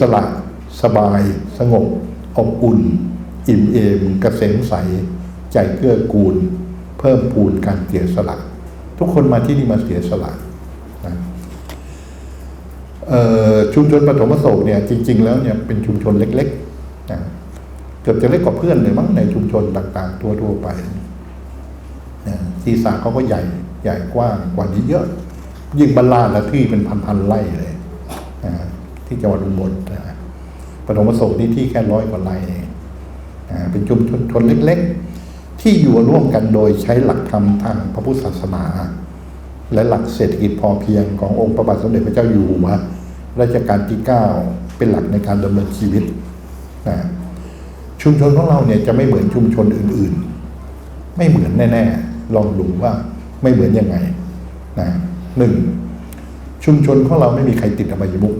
สระสบาย สงบ อบอุ่น อิ่มเอมกระเกษมใส ใจเกื้อกูล เพิ่มพูนการเสียสละ ทุกคนมาที่นี่มาเสียสละนะชุมชนปฐมโศกเนี่ยจริง ๆ แล้วเนี่ยเป็นชุมชนเล็กๆนะเกือบจะเล็กกว่าเพื่อนเลยมั้งในชุมชนต่างๆ ทั่วๆไปนะทีสาเขาก็ใหญ่ใหญ่กว้างกว่านี้เยอะ ยิ่งบรรลาดละที่เป็นพันๆไร่เลยนะ ที่จังหวัดอุบลนะปฐมโศกนี่ที่แค่ร้อยกว่าไร่เองนะเป็นชุมชนชนเล็ก ๆ ที่อยู่ร่วมกันโดยใช้หลักธรรมทางพระพุทธศาสนา และหลักเศรษฐกิจพอเพียงขององค์พระบาทสมเด็จพระเจ้าอยู่หัวรัชกาลที่ 9 เป็นหลักในการดำเนินชีวิตนะชุมชนของเราเนี่ยจะไม่เหมือนชุมชนอื่น ๆ ไม่เหมือนแน่ ๆ ลองดูว่าไม่เหมือนยังไงนะหนึ่งชุมชนของเราไม่มีใครติดอบายมุก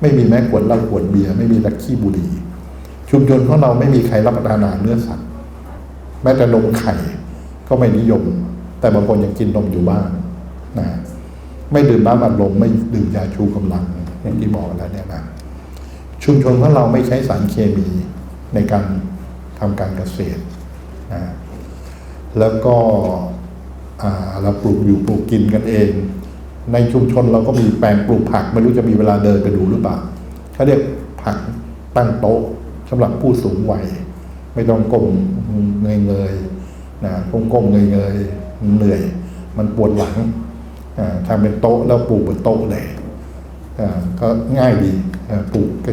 ไม่มีแม้ขวดเหล้าขวดเบียร์ไม่มีลักขี้บุหรี่ชุมชนของเราไม่มีใครรับประทานอาหารเนื้อสัตว์แม้แต่นมไข่ก็ไม่นิยม แต่บางคนยังกินนมอยู่บ้างนะไม่ดื่มน้ำอัดลมไม่ดื่มยาชูกำลัง อย่างที่บอกแล้วเนี่ยนะชุมชนของเราไม่ใช้สารเคมีในการทำการเกษตรนะแล้วก็เราปลูกอยู่ปลูกกินกันเอง ในชุมชนเราก็มีแปลงปลูกผัก ไม่รู้จะมีเวลาเดินไปดูหรือเปล่าเขาเรียกผักตั้งโต๊ะสำหรับผู้สูงวัย ไม่ต้องก้มเงยเงยๆนะก้มก้มเงยเงยๆเหนื่อย มันปวดหลังทำเป็นโต๊ะแล้วปลูกบนโต๊ะเลยก็ง่ายดีปลูกก็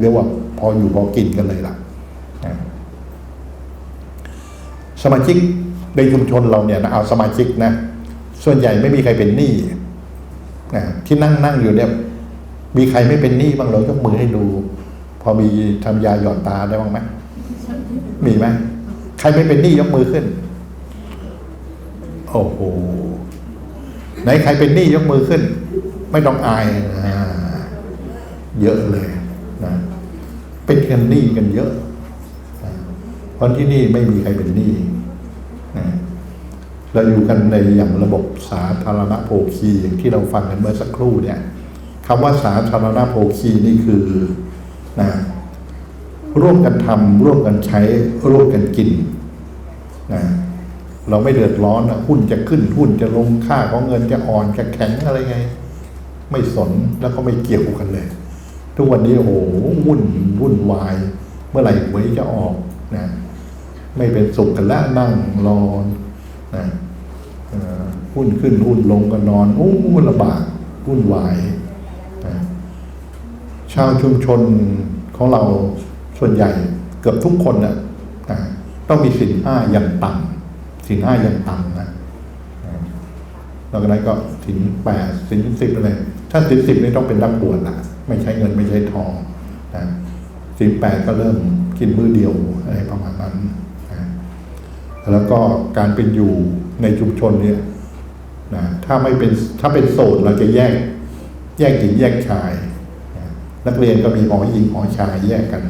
เรียกว่าพออยู่พอกินกันเลยล่ะสมาชิกในชุมชนเราเนี่ยเอาสมาชิกนะ ส่วนใหญ่ไม่มีใครเป็นหนี้ นะที่นั่งนั่งอยู่เนี่ย มีใครไม่เป็นหนี้บ้างเรายกมือให้ดู พอมีทำยาหยอดตาได้บ้างไหมมีไหมใครไม่เป็นหนี้ยกมือขึ้น โอ้โหไหนใครเป็นหนี้ยกมือขึ้น ไม่ต้องอายอ่าเยอะเลยนะเป็นกันหนี้กันเยอะนะเพราะที่นี่ไม่มีใครเป็นหนี้ เราอยู่กันในอย่างระบบสาธารณโภคีอย่างที่เราฟังกันเมื่อสักครู่เนี่ยคำว่าสาธารณโภคีนี่คือนะร่วมกันทำร่วมกันใช้ร่วมกันกินนะเราไม่เดือดร้อนนะหุ้นจะขึ้นหุ้นจะลงค่าของเงินจะอ่อนจะแข็งอะไรไง ไม่สนแล้วก็ไม่เกี่ยวกันเลย ทุกวันนี้โอ้โหวุ่นวุ่นวาย เมื่อไหร่หวยจะออกนะไม่เป็นสุขกันแล้วนั่งรอ นะหุ้นขึ้นหุ้นลงก็นอนโอ้ลำบากวุ่นวายนะชาวชุมชนของเราส่วนใหญ่เกือบทุกคนนะอ่าต้องมีสินห้าอย่างต่ำสินห้าอย่างต่ำนะอ่านอกจากนั้นก็สินแปดสินสิบอะไรถ้าสินสิบนี่ต้องเป็นนักบวชละไม่ใช้เงินไม่ใช้ทองนะสินแปดก็เริ่มกินมื้อเดียวอะไรประมาณนั้น แล้วก็การเป็นอยู่ในชุมชนเนี่ยนะถ้าไม่เป็นถ้าเป็นโสดเราจะแยกแยกหญิงแยกชายนักเรียนก็มีหอหญิงหอชายแยกกัน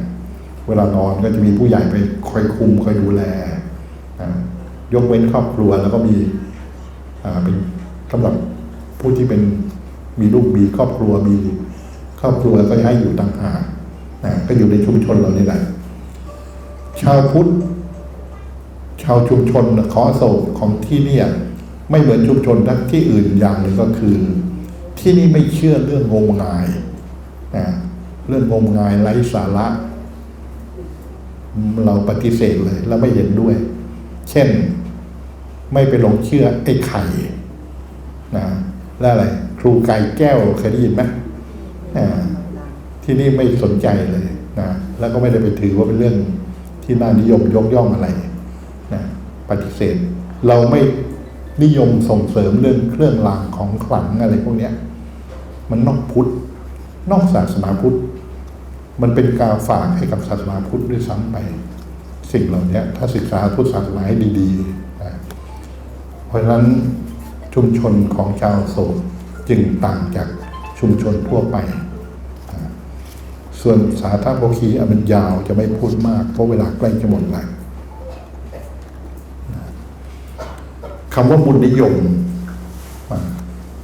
เวลานอนก็จะมีผู้ใหญ่ไปคอยคุมคอยดูแลนะยกเว้นครอบครัวแล้วก็มีเป็นสำหรับผู้ที่เป็นมีลูกมีครอบครัวมีครอบครัวก็ให้อยู่ต่างหากนะก็อยู่ในชุมชนเรานี่แหละชาวพุทธ ชาวชุมชนขอโศกของที่เนี่ยไม่เหมือนชุมชนทั้งที่อื่นอย่างหนึ่งก็คือ ที่นี่ไม่เชื่อเรื่องงมงายนะเรื่องงมงายไร้สาระ เราปฏิเสธเลยแล้วไม่เห็นด้วย เช่น ไม่ไปหลงเชื่อไอ้ไข่นะแล้วอะไร ครูไก่แก้วเคยได้ยินไหมอ่าที่นี่ไม่สนใจเลยนะแล้วก็ไม่ได้ไปถือว่าเป็นเรื่องที่น่านิยมยกย่องอะไร ปฏิเสธ เราไม่นิยมส่งเสริมเรื่องเครื่องรางของขลังอะไรพวกเนี้ยมันนอกพุทธนอกศาสนาพุทธมันเป็นการฝากให้กับศาสนาพุทธด้วยซ้ำไป สิ่งเหล่านี้ถ้าศึกษาพุทธศาสนาให้ดีๆนะเพราะฉะนั้นชุมชนของชาวโสดจึงต่างจากชุมชนทั่วไป ส่วนสาธาโภคีอันมันยาวจะไม่พูดมาก เพราะเวลาใกล้จะหมดแล้วนะ คำว่าบุญนิยม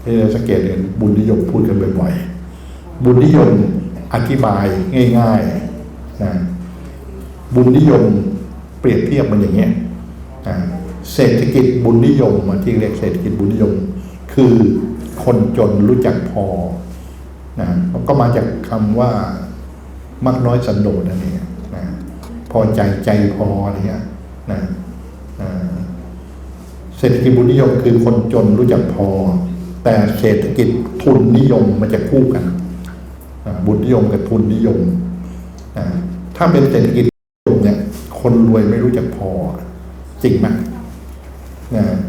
ที่เราสังเกตเห็นบุญนิยมพูดกันบ่อยๆบุญนิยมอธิบายง่ายๆนะบุญนิยมเปรียบเทียบมันอย่างเงี้ยเศรษฐกิจบุญนิยมที่เรียกเศรษฐกิจบุญนิยม คือคนจนรู้จักพอนะก็มาจากคำว่ามักน้อยสันโดษนั่นเองนะพอใจใจพออะไรเงี้ยนะ เศรษฐกิจบุญนิยมคือคนจนรู้จักพอ แต่เศรษฐกิจทุนนิยมมันจะคู่กัน บุญนิยมกับทุนนิยม ถ้าเป็นเศรษฐกิจนิยมเนี่ย คนรวยไม่รู้จักพอ จริงไหม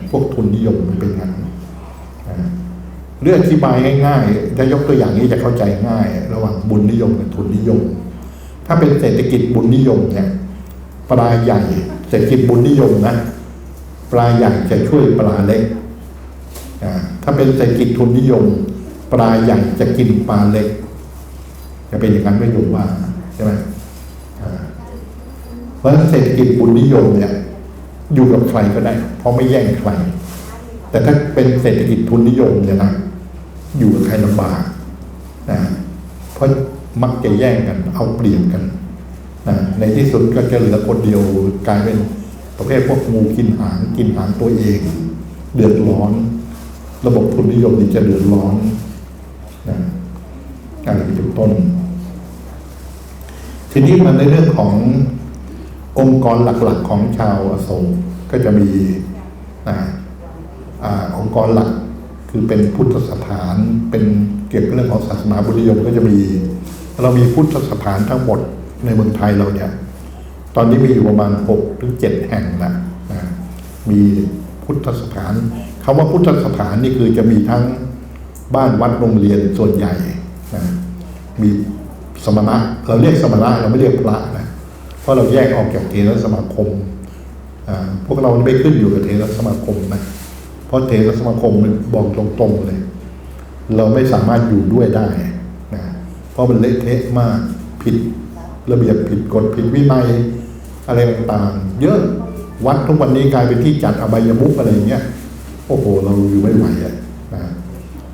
พวกทุนนิยมมันเป็นงั้นเรื่องอธิบายง่ายๆถ้ายกตัวอย่างนี้จะเข้าใจง่าย ระหว่างบุญนิยมกับทุนนิยม ถ้าเป็นเศรษฐกิจบุญนิยมเนี่ยปลาใหญ่ เศรษฐกิจบุญนิยมนะ ปลาใหญ่จะช่วยปลาเล็ก ถ้าเป็นเศรษฐกิจทุนนิยม ปลาใหญ่จะกินปลาเล็ก จะเป็นอย่างนั้นไม่ยมว่าใช่ไหมเพราะเศรษฐกิจบุญนิยมเนี่ยอยู่กับใครก็ได้ เพราะไม่แย่งใคร แต่ถ้าเป็นเศรษฐกิจทุนนิยมเนี่ยนะอยู่กับใครลำบากนะเพราะมักจะแย่งกัน เอาเปรียบกันนะในที่สุดก็จะเหลือคนเดียวกลายเป็น ประเภทพวกงูกินหางกินหางตัวเอง เดือดร้อน ระบบทุนนิยมนี่จะเดือดร้อนนะอะไรเป็นต้น ทีนี้มันในเรื่องขององค์กรหลักๆของชาวอโศกก็จะมีนะอองค์กรหลักคือเป็นพุทธสถานเป็นเกี่ยวกับเรื่องของศาสนาบุญนิยมก็จะมี เรามีพุทธสถานทั้งหมดในเมืองไทยเราเนี่ย อนนี้มีอยู่ประมาณหกถึงเจ็ดแห่งนะนะมีพุทธสถานคำว่าพุทธสถานนี่คือจะมีทั้งบ้านวัดโรงเรียนส่วนใหญ่นะมีสมณะเราเรียกสมณะเราไม่เรียกพระนะเพราะเราแยกออกจากเทรสมาคมพวกเราไม่ขึ้นอยู่กับเทรสมาคมนะเพราะเทรสมาคมมันบอกตรงๆเลย เราไม่สามารถอยู่ด้วยได้นะเพราะมันเละเทะมากผิดระเบียบผิดกฎผิดวินัย อะไรต่างๆ เยอะวัดทุกวันนี้กลายเป็นที่จัดอบายมุกอะไรอย่างเงี้ยโอ้โหเราอยู่ไม่ไหวอะนะ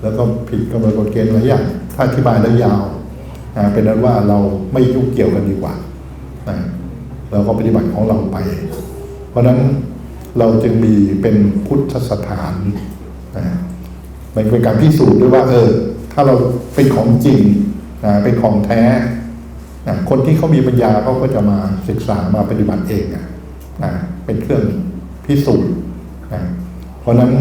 แล้วก็ผิดกำหนดกฎเกณฑ์หลายอย่างถ้าอธิบายแล้วยาวนะเป็นนั้นว่าเราไม่ยุ่งเกี่ยวกันดีกว่านะเราก็ปฏิบัติของเราไป เพราะฉะนั้นเราจึงมีเป็นพุทธสถานนะมันเป็นการพิสูจน์ด้วยว่า เออ ถ้าเราเป็นของจริงนะเป็นของแท้ นะคนที่เขามีปัญญาเขาก็จะมาศึกษามาปฏิบัติเองอะนะเป็นเครื่องพิสูจน์นะเพราะนั้น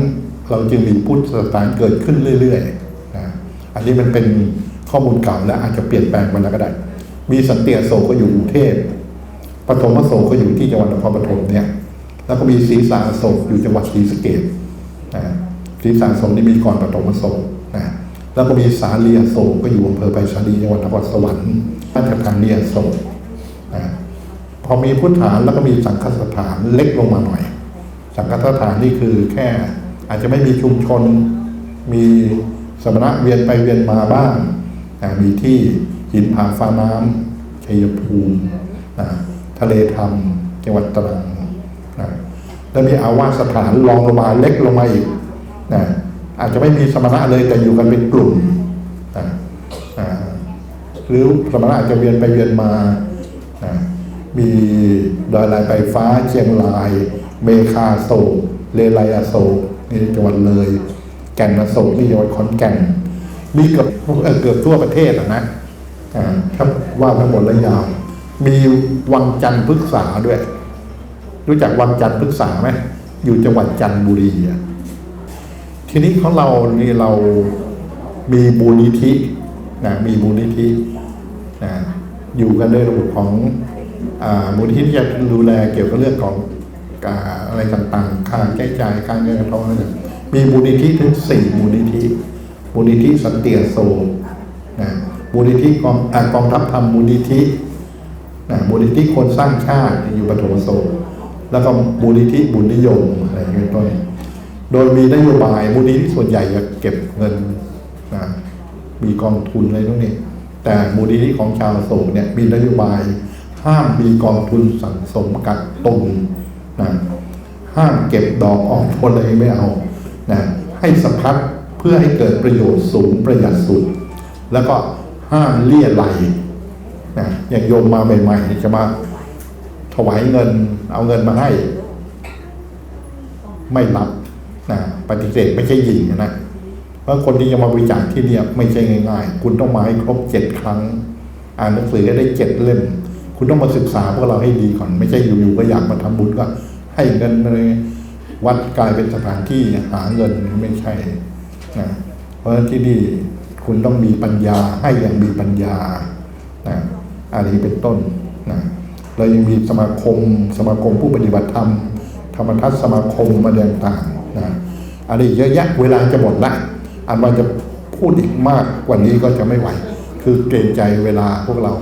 เราจึงมีพุทธสถานเกิดขึ้นเรื่อยๆนะอันนี้มันเป็นข้อมูลเก่าและอาจจะเปลี่ยนแปลงไปแล้วก็ได้ มีสันเติอโศก็อยู่กรุงเทพปฐมโศกก็อยู่ที่จังหวัดนครปฐมเนี่ย แล้วก็มีศรีสาโศกอยู่จังหวัดศรีสะเกษนะศรีสาโศกนี่มีก่อนปฐมโศกนะแล้วก็มีสาเลีอโศกก็อยู่อำเภอไผ่สาลีจังหวัดนครสวรรค์ ราชธานีอโศกนะพอมีพุทธฐานแล้วก็มีสังฆสถานเล็กลงมาหน่อย สังฆสถานนี่คือแค่ อาจจะไม่มีชุมชน มีสมณะเวียนไปเวียนมาบ้างนะมีที่หินผาฟ้าน้ำชัยภูมินะทะเลธรรมจังหวัดตรังนะแล้วมีอาวาสสถานรองลงมาเล็กลงมาอีกนะอาจจะไม่มีสมณะเลยแต่อยู่กันเป็นกลุ่มนะ รือสมณะอาจจะเวียนไปเวียนมานะมีดอยลายไฟฟ้าเชียงราย เมคาโศกเลไลอโศกนี่จังหวัดเลย แก่นอโศกนี่จังหวัดขอนแก่น มีเกือบเกือบทั่วประเทศอะนะอ่าถ้าว่าทั้งหมดแล้วยาวมีวังจันทร์พฤกษาด้วย รู้จักวังจันทร์พฤกษาไหมอยู่จังหวัดจันทบุรีอะทีนี้ของเรานี่เรามีมูลนิธินะมีมูลนิธิ อยู่กันในระบบของอมูลนิธิที่จะดูแลเกี่ยวกับเรื่องของอะไรต่างๆ ค่าใช้จ่ายการเงินการทองอะไรต่างมีมูลนิธิถึงสี่มูลนิธิ มูลนิธิสันติอโศกนะมูลนิธิกองอกองทัพธรรมมูลนิธินะมูลนิธิคนสร้างชาติอยู่ปฐมโศกแล้วก็มูลนิธิบุญนิยมอะไรอย่างเงี้ยต้นโดยมีนโยบายมูลนิธิส่วนใหญ่จะเก็บเงินนะมีกองทุนอะไรตรงนี้ แต่มูลนิธิของชาวโศกเนี่ยมีนโยบาย ห้ามมีกองทุนสังสมกักตุนนะห้ามเก็บดอกออกผลอะไรไม่เอานะให้สะพัดเพื่อให้เกิดประโยชน์สูงประหยัดสุด แล้วก็ห้ามเลี่ยไหลนะอย่างโยมมาใหม่ๆจะมาถวายเงินเอาเงินมาให้ ไม่รับนะปฏิเสธไม่ใช่ยิงนะ เพราะคนที่จะมาบริจาคที่เนี่ยไม่ใช่ง่ายๆ คุณต้องมาให้ครบเจ็ดครั้ง อ่านหนังสือให้ได้เจ็ดเล่ม คุณต้องมาศึกษาพวกเราให้ดีก่อน ไม่ใช่อยู่ๆก็อยากมาทำบุญก็ ให้เงินเลยวัดกลายเป็นสถานที่หาเงินไม่ใช่นะเพราะฉะนั้นที่นี่คุณต้องมีปัญญาให้อย่างมีปัญญานะอันนี้เป็นต้นนะเรายังมีสมาคม สมาคมผู้ปฏิบัติธรรม ธรรมทัศสมาคมมาต่างๆนะอันนี้เยอะแยะเวลาจะหมดละ อันว่าจะพูดอีกมากกว่านี้ก็จะไม่ไหว คือเกรงใจเวลาพวกเรา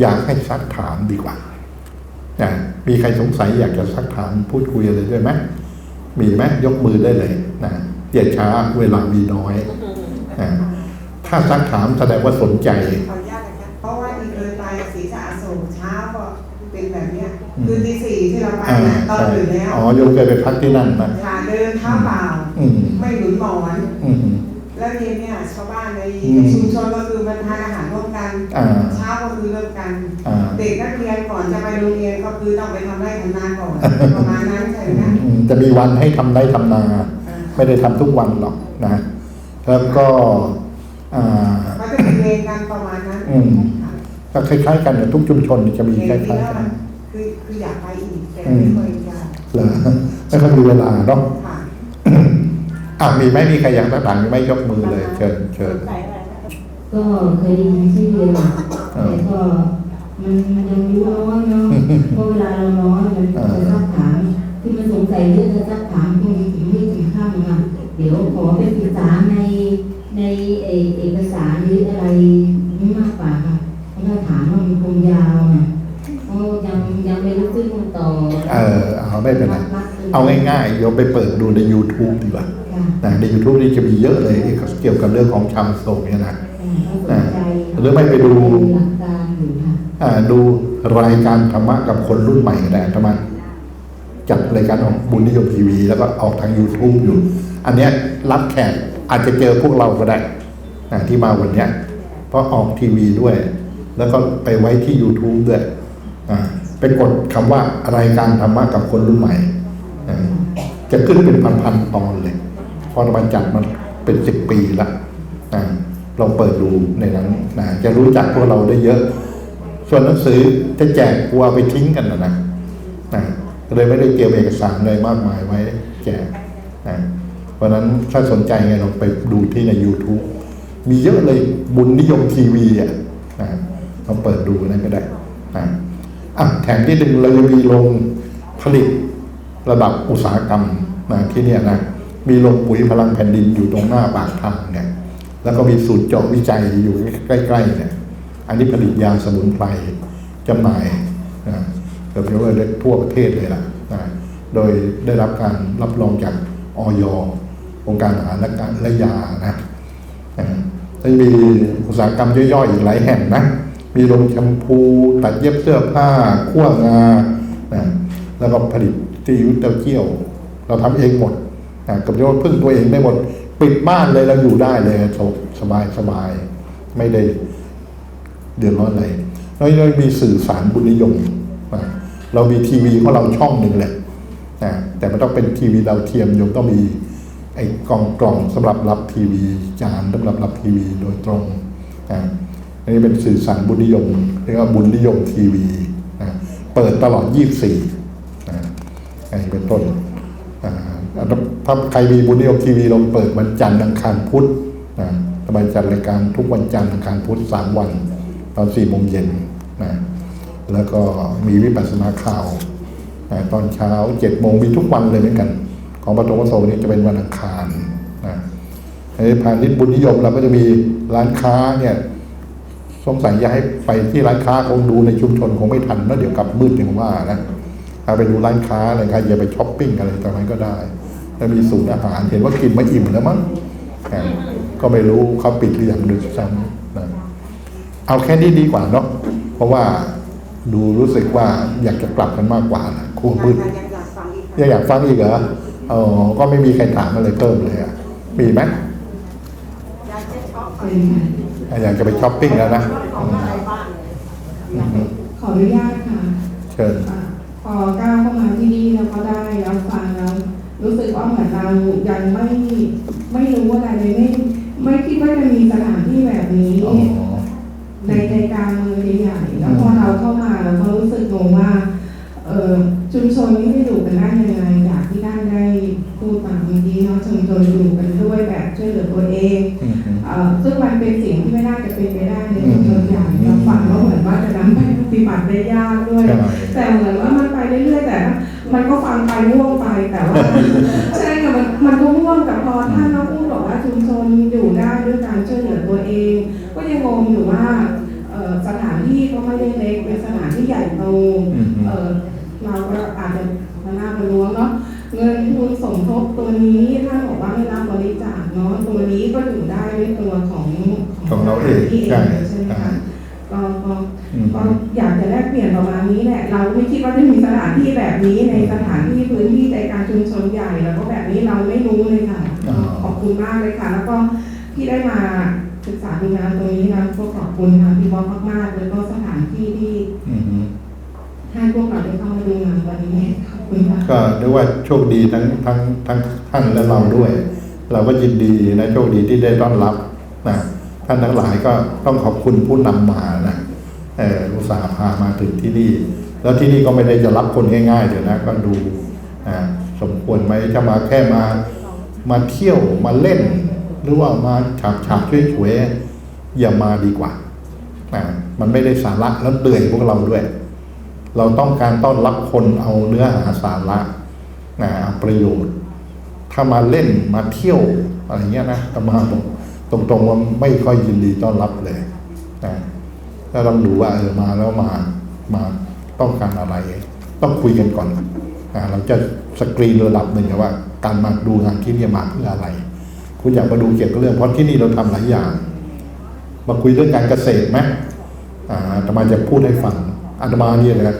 อยากให้ซักถามดีกว่านะมีใครสงสัยอยากจะซักถามพูดคุยอะไรด้วยไหมมีไหมยกมือได้เลยนะอย่าช้าเวลามีน้อยนะถ้าซักถามแสดงว่าสนใจขออนุญาตนะคะเพราะว่าอีเคยไปศรีสะอาดส่งเช้าก็เป็นแบบเนี้ยอืมคือตีสี่ที่เราไปอ่านะตอนใช่ตื่นแล้วอ๋อโยมเคยไปพักที่นั่นนะขาเดินเท้าเปล่าอืมไม่หนุนหมอนอืม แล้วเย็นเนี่ยชาวบ้านในอืมในชุมชนก็คือมันทานอาหารร่วมกันอ่าเช้าก็คือเริ่มกันอ่าเด็กนักเรียนก่อนจะไปโรงเรียนก็คือต้องไปทำไร่ทำนาก่อนประมาณนั้นใช่ไหมอืมจะมีวันให้ทำไร่ทำนาอ่าไม่ได้ทำทุกวันหรอกนะ แล้วก็อ่าเขาจะเป็นเรียนกันประมาณนั้นอืมค่ะก็คล้ายๆกันนะทุกชุมชนจะมีคเรีล้ยนที่ายแล้วๆกัมันนคือคืออยากไปอีกแต่อืมไม่เคยอยากเหรอไม่ค่อยมีเวลาเนาะค่ะ อะมีไหมมีใครอยากตั้งหลังไม่ยกมือเลย เชิญเชิญก็เคยได้ยินชื่อเดียวแต่ก็มันมันยังอายุน้อยเนาะเพราะเวลาเราน้อยมันจะซักถามที่มันสงสัยเยอะจะซักถามคงถึงไม่ถึงข้ามอะเดี๋ยวขอไปศึกษาในในเอเอกสารหรืออะไรนี่มากกว่าค่ะเพราะถ้าถามว่ามันคงยาวนะเพราะยังยังไม่รู้ซึ่งต่อ เออเอาไม่เป็นไรเอาง่ายๆโยมไปเปิดดูใน YouTube ดีกว่าค่ะ นะใน YouTube นี่จะมีเยอะเลยที่เกี่ยวกับเรื่องของชำโศกเนี่ยนะอ่าถ้าสนใจหรือไม่ไปดูหลักการอยู่ค่ะอ่าดูรายการธรรมะกับคนรุ่นใหม่ก็ได้ธรรมะจัดรายการของบุญนิยมทีวี แล้วก็ออกทาง YouTube อยู่ อันเนี้ยรับแขกอาจจะเจอพวกเราก็ได้นะที่มาวันเนี้ยเพราะออกทีวีด้วย แล้วก็ไปไว้ที่ YouTube ด้วยอ่าไปกดคำว่ารายการธรรมะกับคนรุ่นใหม่อ่าจะขึ้นเป็นพันๆตอนเลย เพอมาจัดมันเป็นสิบปีละอ่าลองเปิดดูในนั้นนะจะรู้จักพวกเราได้เยอะ ส่วนหนังสือจะแจกกลัวไปทิ้งกันนะนะนะก็เลยไม่ได้เตรียมเอกสารอะไรมากมายไว้แจกนะเพราะนั้นถ้าสนใจไงเราไปดูที่ใน YouTube มีเยอะเลยบุญนิยมทีวีอะนะเราเปิดดูนั่นก็ได้นะอะแถมที่หนึ่งเราจะมีโรงผลิตระดับอุตสาหกรรมนะที่เนี่ยนะ มีโรงปุ๋ยพลังแผ่นดินอยู่ตรงหน้าปากทางเนี่ยแล้วก็มีศูนย์เจาะวิจัยอยู่ใกล้ๆเนี่ยอันนี้ผลิตยาสมุนไพรจำหน่ายนะเกือบจะว่าได้ทั่วประเทศเลยล่ะนะโดยได้รับการรับรองจากออยองค์การอาหารและการและยานะนะแล้วมีอุตสาหกรรมย่อยๆอีกหลายแห่งนะ มีโรงแชมพู ตัดเย็บเสื้อผ้าคั่วงานะแล้วก็ผลิตซีอิ๊วเต้าเจี้ยว เราทำเองหมด กับที่ว่าพึ่งตัวเองได้หมด ปิดบ้านเลยเราอยู่ได้เลยสบายสบาย ไม่ได้เดือดร้อนอะไรเราเรามีสื่อสารบุญนิยมอะเรามีทีวีของเราช่องหนึ่งแหละนะแต่มันต้องเป็นทีวีดาวเทียมโยมต้องมีไอ้กล่องกล่องสำหรับรับทีวีจานสำหรับรับทีวีโดยตรงนะอันนี้เป็นสื่อสารบุญนิยมเรียกว่าบุญนิยมทีวีนะเปิดตลอด 24นะอันนี้เป็นต้นอ่า ถ้าใครมีบุญนิยมทีวีเราเปิดวันจันทร์อังคารพุธนะสบายจัดรายการทุกวันจันทร์อังคารพุธสามวัน ตอนสี่โมงเย็นนะแล้วก็มีวิปัสสนาข่าวนะตอนเช้าเจ็ดโมงมีทุกวันเลยเหมือนกัน ของปฐมโสนี้จะเป็นวันอังคารนะในพาณิชย์บุญนิยมเราก็จะมีร้านค้าเนี่ยสงสัยจะให้ไปที่ร้านค้าคงดูในชุมชนคงไม่ทันแล้วเดี๋ยวกลับมืดอย่างว่านะถ้าไปดูร้านค้าอะไรใครจะไปช้อปปิ้งอะไรตรงนั้นก็ได้ แล้วมีศูนย์อาหารเห็นว่ากินมาอิ่มแล้วมั้งอ่าก็ไม่รู้เขาปิดหรือยังดึกซ้ำนะเอาแค่นี้ดีกว่าเนาะเพราะว่าดูรู้สึกว่าอยากจะกลับกันมากกว่านะครูมืดยังอยากฟังอีกยังอยากฟังอีกเหรออ๋อก็ไม่มีใครถามอะไรเพิ่มเลยอะมีไหมอยากจะช็อปเป็นค่ะอยากจะไปช้อปปิ้งแล้วนะของอะไรบ้างเลยอือฮึขออนุญาตค่ะ เชิญอะพอก้าวเข้ามาที่นี่แล้วก็ได้รับฟังแล้ว รู้สึกว่าเหมือนเรายังไม่ไม่รู้อะไรเลยไม่ไม่คิดว่าจะมีสถานที่แบบนี้อ๋อในใจกลางเมืองใหญ่ๆแล้วพอเราเข้ามาเราก็รู้สึกงงว่าเออชุมชนนี้จะอยู่กันได้ยังไงจากที่ได้ได้พูดมาเมื่อกี้เนาะชุมชนอยู่กันด้วยแบบช่วยเหลือตัวเองอือฮึเอ่อซึ่งมันเป็นสิ่งที่ไม่น่าจะเป็นไปได้ในชุมชนใหญ่เราฝันว่าเหมือนว่าจะนำไปปฏิบัติได้ยากด้วยใช่แต่เหมือนว่ามันไปเรื่อยๆแต่ มันก็ฟังไปง่วงไปแต่ว่าใช่ค่ะมันมันก็ง่วงแต่พอท่านมาพูดบอกว่าชุมชนอยู่ได้ด้วยการช่วยเหลือตัวเอง ก็ยังงงอยู่ว่าเอ่อสถานที่ก็ไม่ได้เล็กเป็นสถานที่ใหญ่โตอือฮึเอ่อเราก็อาจจะมาหน้ามาล้วงเนาะเงินทุนสมทบตัวนี้ท่านบอกว่าไม่รับบริจาคเนาะตัวนี้ก็อยู่ได้ด้วยตัวของของเราเองที่ใช่ใช่ไหมใช่คะ ก็ก็อืมก็อยากจะแลกเปลี่ยนประมาณนี้แหละ เราไม่คิดว่าจะมีสถานที่แบบนี้ในสถานที่พื้นที่ใจกลารชุมชนใหญ่แล้วก็แบบนี้เราไม่รู้เลยค่ะอ๋อขอบคุณมากเลยค่ะ แล้วก็ที่ได้มาศึกษาดูงานตรงนี้นะก็ขอบคุณค่ะพี่บอสมากๆแล้วก็สถานที่ที่อือฮึให้พวกเราได้เข้ามาดูงานวันนี้ขอบคุณค่ะก็เรียกว่าโชคดีทั้งทั้งทั้งท่านและเราด้วย เราก็ยินดีนะโชคดีที่ได้ต้อนรับนะ ท่านทั้งหลายก็ต้องขอบคุณผู้นำมานะเอออุตส่าห์พามาถึงที่นี่ แล้วที่นี่ก็ไม่ได้จะรับคนง่ายๆเดี๋ยวนะก็ดูอ่าสมควรไหมจะมาแค่มามาเที่ยวมาเล่น หรือว่ามาฉาบฉาบช่วยช่วยๆอย่ามาดีกว่าอ่ามันไม่ได้สาระแล้วเดือยพวกเราด้วย เราต้องการต้อนรับคนเอาเนื้อหาสาระนะเอาประโยชน์ ถ้ามาเล่นมาเที่ยวอะไรเงี้ยนะตมาบอก ตรงๆว่าไม่ค่อยยินดีต้อนรับเลยนะถ้าต้องดูว่าเออมาแล้วมามาต้องการอะไร ต้องคุยกันก่อนนะเราจะสกรีนระดับหนึ่งว่า การมาดูงานที่นี่มาเพื่ออะไร คุณอยากมาดูเกี่ยวกับเรื่องเพราะที่นี่เราทำหลายอย่าง มาคุยเรื่องการเกษตรไหมอ่าอาตมาจะพูดให้ฟังอาตมาเนี่ยนะ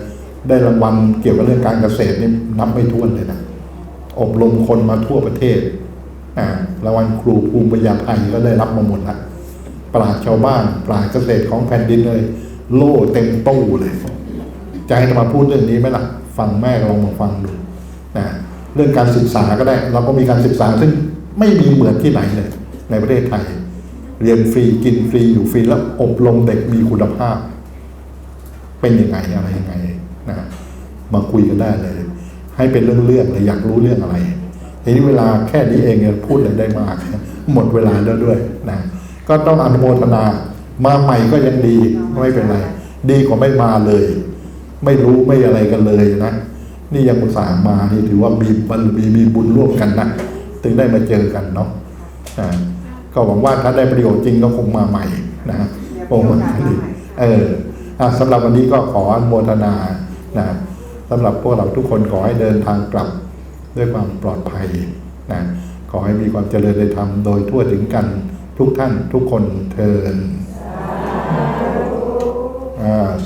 ได้รางวัลเกี่ยวกับเรื่องการเกษตรนี่นับไม่ถ้วนเลยนะอบรมคนมาทั่วประเทศอ่า รางวัลครูภูมิปัญญาไทยก็ได้รับมาหมดละปราชชาวบ้าน ปราชเกษตรของแผ่นดินเลย โล่เต็มตู้เลยจะให้มาพูดเรื่องนี้ไหมล่ะ ฟังแม่ลองมาฟังดูนะเรื่องการศึกษาก็ได้ เราก็มีการศึกษาซึ่งไม่มีเหมือนที่ไหนเลย ในประเทศไทย เรียนฟรีกินฟรีอยู่ฟรีแล้วอบรมเด็กมีคุณภาพ เป็นยังไงอะไรยังไงนะมาคุยกันได้เลย ให้เป็นเรื่องๆเลยอยากรู้เรื่องอะไร ทีนี้เวลาแค่นี้เองเนี่ยพูดอะไรได้มาก หมดเวลาแล้วด้วยนะก็ต้องอนุโมทนา มาใหม่ก็ยังดีไม่เป็นไร ดีกว่าไม่มาเลย ไม่รู้ไม่อะไรกันเลยนะ นี่ยังอุตส่าห์มานี่ถือว่ามีบารมีมีบุญร่วมกันนะถึงได้มาเจอกันเนาะอ่าก็หวังว่าถ้าได้ประโยชน์จริงก็คงมาใหม่นะคงมาอีเออสำหรับวันนี้ก็ขออนุโมทนานะสำหรับพวกเราทุกคนขอให้เดินทางกลับ ด้วยความปลอดภัยนะขอให้มีความเจริญในธรรมโดยทั่วถึงกันทุกท่านทุกคนเทิน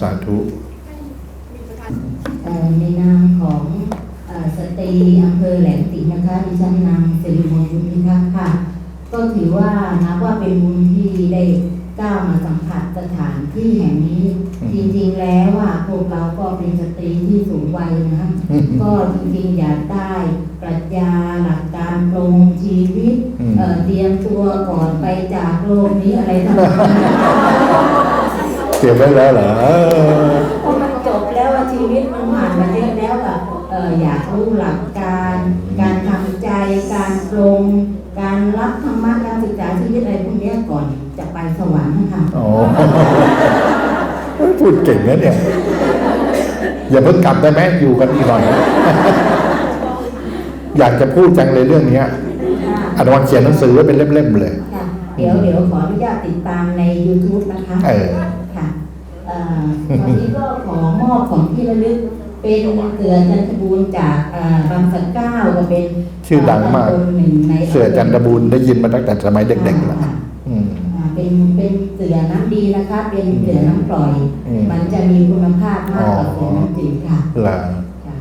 สาธุในนามของอสตรีอำเภอแหลมสิงห์นะคะดิฉันนางสิริมงคลพิทักษ์ค่ะ ก็ถือว่านับว่าเป็นบุญที่ได้ ก้าวมาสัมผัสสถานที่แห่งนี้อืมจริงๆแล้วอะพวกเราก็เป็นสตรีที่สูงวัยนะคะอืมก็จริงๆอยากได้ปรัชญาหลักการปรงชีวิตอืมเอ่อเตรียมตัวก่อนไปจากโลกนี้อะไรต่างๆเก็บไว้แล้วเหรอเออพอมันจบแล้วอะชีวิตมันผ่านมาเยอะแล้วอะเอออยากรู้หลักการ การทำใจการปรงการรับธรรมะการศึกษาชีวิตอะไรพวกเนี้ยก่อนจะไป สวรรค์นะคะอ๋อพูดเก่งนะเนี่ย อย่าเพิ่งกลับได้ไหมอยู่กันอีกหน่อย อยากจะพูดจังเลยเรื่องเนี้ยอาตมาเขียนหนังสือไว้เป็นเล่มๆเลยค่ะเดี๋ยวเดี๋ยวขออนุญาตติดตามใน YouTube นะคะเออค่ะเอ่อวันนี้ก็ขอมอบของที่ระลึกเป็นเสือจันทบูรณ์จากเอ่อบางสันเก้าก็เป็นชื่อดังมากตำบลหนึ่งในเสือจันทบูรณ์ได้ยินมาตั้งแต่สมัยเด็กๆแล้วค่ะอืมอ่า เป็นเป็นเสือน้ำดีนะคะ เป็นเสือน้ำปล่อย อืม มันจะมีคุณภาพมากกว่าเสือน้ำจืดค่ะล่ะค่ะ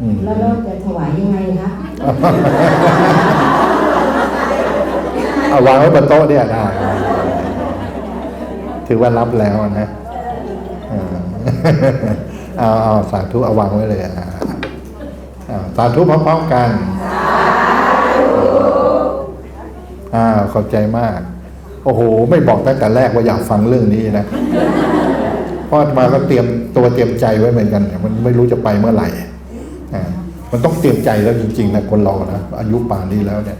อืม แล้วเราจะถวายยังไงคะเอาวางไว้บนโต๊ะเนี่ยได้ ถือว่ารับแล้วนะอ่าเอาเอาสาธุเอาวางไว้เลยอ่าอ่าสาธุพร้อมๆกันอ่าขอบใจมาก โอ้โห ไม่บอกตั้งแต่แรกว่าอยากฟังเรื่องนี้นะเพราะอาตมาก็เตรียมตัวเตรียมใจไว้เหมือนกันมันไม่รู้จะไปเมื่อไหร่มันต้องเตรียมใจแล้วจริงๆนะคนเรานะอายุป่านนี้แล้วเนี่ย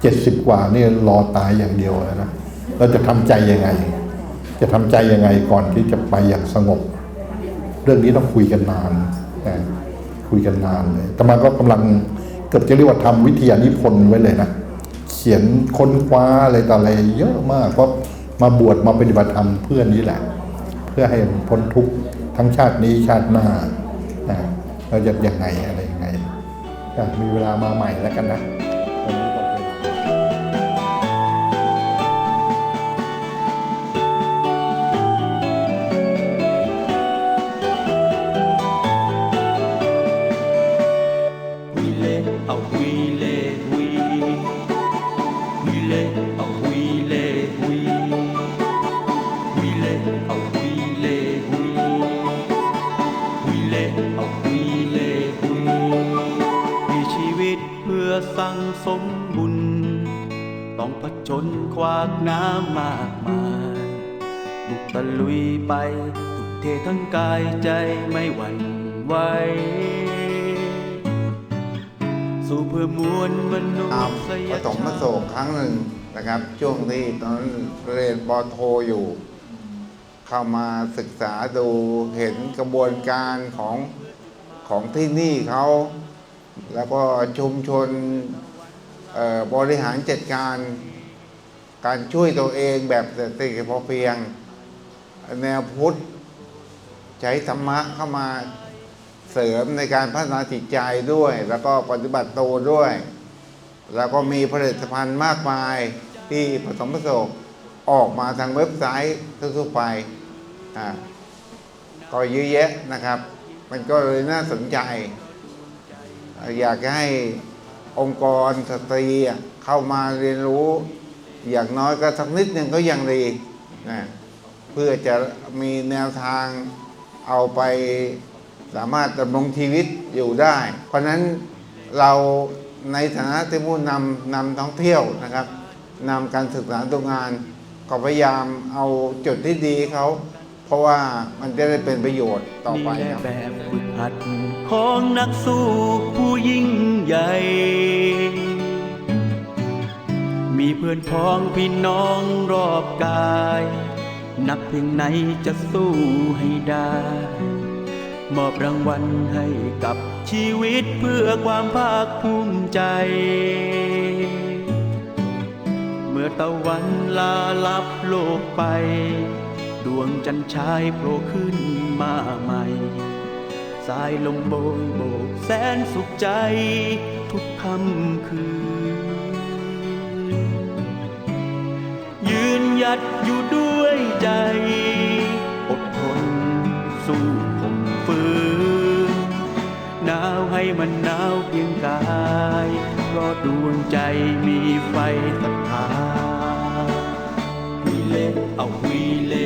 เจ็ดสิบกว่านี่รอตายอย่างเดียวแล้วนะเราจะทำใจยังไง จะทำใจยังไงก่อนที่จะไปอย่างสงบ เรื่องนี้ต้องคุยกันนานคุยกันนานเลยแต่มาก็กำลังเกือบจะเรียกว่าทำวิทยานิพนธ์ไว้เลยนะ ขียนค้นคว้าอะไรต่ออะไรเยอะมากเพราะมาบวชมาปฏิบัติธรรมเพื่อนี้แหละ เพื่อให้พ้นทุกข์ทั้งชาตินี้ชาติหน้านะเราจะยังไงอะไรยังไงอะมีเวลามาใหม่แล้วกันนะ ขวากน้ำมากมายบุกตะลุยไป ทุกเททั้งกายใจไม่หวั่นไหวสู่เพื่อมวลมนุตามษปยฐมประโศกครั้งหนึ่งนะครับ ช่วงที่ตอนนั้นเรียนปอโทอยู่ เข้ามาศึกษาดูเห็นกระบวนการของของที่นี่เขา แล้วก็ชุมชนเอ่อบริหารจัดการ การช่วยตัวเองแบบเศรษฐกิจพอเพียง แนวพุทธใช้ธรรมะเข้ามาเสริมในการพัฒนาจิตใจด้วย แล้วก็ปฏิบัติตัวด้วย แล้วก็มีผลิตภัณฑ์มากมายที่ผสมผสมออกมาทางเว็บไซต์ทั่วไปอ่าก็เยอะแยะนะครับ มันก็เลยน่าสนใจ อยากให้องค์กรสตรีเข้ามาเรียนรู้ อย่างน้อยก็สักนิดหนึ่งก็ยังดีนะเพื่อจะมีแนวทางเอาไปสามารถดำรงชีวิตอยู่ได้ เพราะนั้นเราในฐานะที่ผู้นำนำท่องเที่ยวนะครับนำการศึกษาตัวงาน ก็พยายามเอาจุดที่ดีเขา เพราะว่ามันจะได้เป็นประโยชน์ต่อไปแหครับแบบฝึกหัดของนักสู้ผู้ยิ่งใหญ่ เพื่อนพ้องพี่น้องรอบกาย นักเพียงไหนจะสู้ให้ได้ มอบรางวัลให้กับชีวิตเพื่อความภาคภูมิใจ เมื่อตะวันลาลับโลกไป ดวงจันทร์ชายโผล่ขึ้นมาใหม่สายลมโบยโบกแสนสุขใจ ทุกคำคืน หยัดอยู่ด้วยใจ อดทนสู้ผมฝืนหนาวให้มันหนาวเพียงกายเพราะดวงใจมีไฟสัทธาวิเล่เอาวิเล่